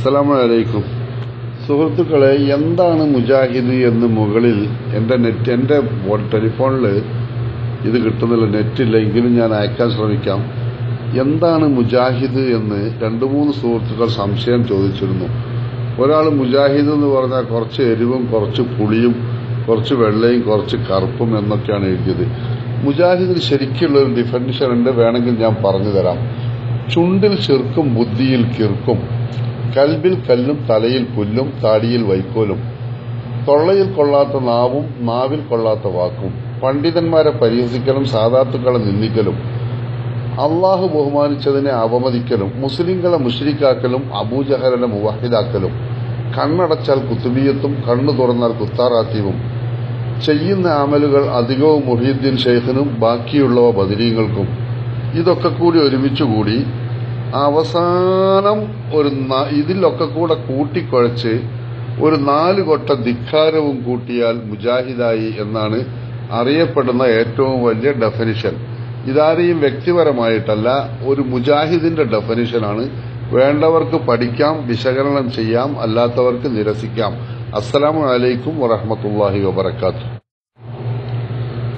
അസ്സലാമു അലൈക്കും സുഹൃത്തുക്കളെ എന്താണ് മുജാഹിദ് എന്ന് മുകളിൽ എന്റെ നെറ്റ് എന്റെ ടെലിഫോണിൽ ഇത് കിട്ടുന്നില്ല നെറ്റില്ല എങ്കിലും ഞാൻ അയക്കാൻ ശ്രമിക്കാം. എന്താണ് മുജാഹിദ് എന്ന് രണ്ട് മൂന്ന് സുഹൃത്തുക്കൾ സംശയം ചോദിച്ചിരുന്നു. ഒരാൾ മുജാഹിദ് എന്ന് പറഞ്ഞാൽ കുറച്ച് എരിവും കുറച്ച് പുളിയും കുറച്ച് വെള്ളയും കുറച്ച് കറുപ്പും എന്നൊക്കെയാണ് എഴുതിയത്. മുജാഹിദിന് ശരിക്കുള്ള ഒരു ഡിഫൻഷൻ ഉണ്ട് വേണമെങ്കിൽ ഞാൻ പറഞ്ഞു തരാം. ചുണ്ടിൽ ചെറുക്കും ബുദ്ധിയിൽ കിർക്കും കൽബിൽ കല്ലും തലയിൽ പുല്ലും താടിയിൽ വൈക്കോലും. തൊള്ളയിൽ കൊള്ളാത്ത നാവും നാവിൽ കൊള്ളാത്ത വാക്കും. പണ്ഡിതന്മാരെ പരിഹസിക്കലും സാധാത്തുക്കളെ നിന്ദിക്കലും. അള്ളാഹു ബഹുമാനിച്ചതിനെ അപമതിക്കലും മുസ്ലിങ്ങളെ മുഷ്രിക്കാക്കലും അബൂജഹലിനെ മുവാഹിദാക്കലും. കണ്ണടച്ചാൽ കുത്തുബിയത്തും കണ്ണു തുറന്നാൽ കുത്താറാത്തീവും. ചെയ്യുന്ന അമലുകൾ അധികവും മുഹീദ്ദീൻ ഷെയ്ഖിനും ബാക്കിയുള്ളവ ബദരീങ്ങൾക്കും. ഇതൊക്കെ കൂടി ഒരുമിച്ചുകൂടി അവസാനം ഒരു ഇതിലൊക്കെ കൂടെ കൂട്ടിക്കുഴച്ച് ഒരു നാല് കൊട്ട ധിക്കാരവും കൂട്ടിയാൽ മുജാഹിദായി എന്നാണ് അറിയപ്പെടുന്ന ഏറ്റവും വലിയ ഡെഫനിഷൻ ഇതാരെയും വ്യക്തിപരമായിട്ടല്ല ഒരു മുജാഹിദിന്റെ ഡെഫനിഷനാണ് വേണ്ടവർക്ക് പഠിക്കാം വിശകലനം ചെയ്യാം അല്ലാത്തവർക്ക് നിരസിക്കാം. അസ്സലാമു അലൈക്കും വറഹമത്തല്ലാഹി വബർക്കാത്തു